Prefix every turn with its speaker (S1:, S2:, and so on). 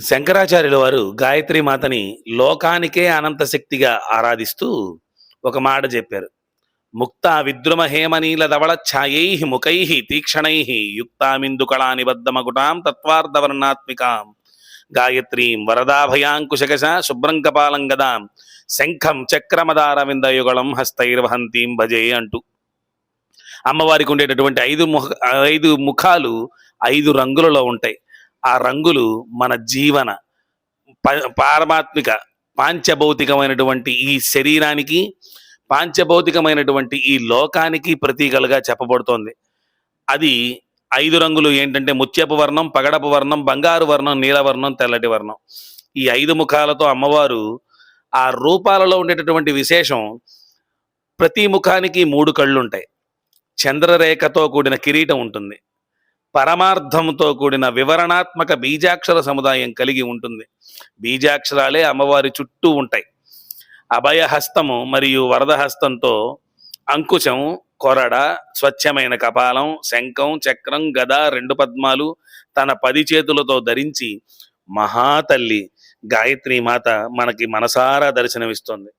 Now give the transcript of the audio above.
S1: శంకరాచార్యుల వారు గాయత్రి మాతని లోకానికే అనంత శక్తిగా ఆరాధిస్తూ ఒక మాట చెప్పారు. ముక్త విద్రుమ హేమనీల ధవళ ఛాయై ముఖై తీక్షణై యుక్తామిందుకళా నిబద్ధమగుటాం తత్వార్థవర్ణాత్మికాం గాయత్రీం వరదాభయాంకుశకశ శుభ్రం కపాలం గదాం. శంఖం చక్రమదారవిందయుగళం హస్తైర్వహంతీం భజే అంటూ. అమ్మవారికి ఉండేటటువంటి ఐదు ముఖ ఐదు ముఖాలు ఐదు రంగులలో ఉంటాయి. ఆ రంగులు మన జీవన ప- పారమాత్మిక పాంచభౌతికమైనటువంటి ఈ శరీరానికి పాంచభౌతికమైనటువంటి ఈ లోకానికి ప్రతీకలుగా చెప్పబడుతోంది. అది ఐదు రంగులు ఏంటంటే ముత్యపు వర్ణం పగడపు వర్ణం బంగారు వర్ణం నీలవర్ణం తెల్లటి వర్ణం. ఈ ఐదు ముఖాలతో అమ్మవారు ఆ రూపాలలో ఉండేటటువంటి విశేషం ప్రతి ముఖానికి మూడు కళ్ళు ఉంటాయి చంద్రరేఖతో కూడిన కిరీటం ఉంటుంది. పరమార్థంతో కూడిన వివరణాత్మక బీజాక్షర సముదాయం కలిగి ఉంటుంది. బీజాక్షరాలే అమ్మవారి చుట్టూ ఉంటాయి. అభయహస్తము మరియు వరదహస్తంతో అంకుశం కొరడ స్వచ్ఛమైన కపాలం శంఖం చక్రం గద రెండు పద్మాలు తన పది చేతులతో ధరించి మహాతల్లి గాయత్రి మాత మనకి మనసారా దర్శనమిస్తుంది.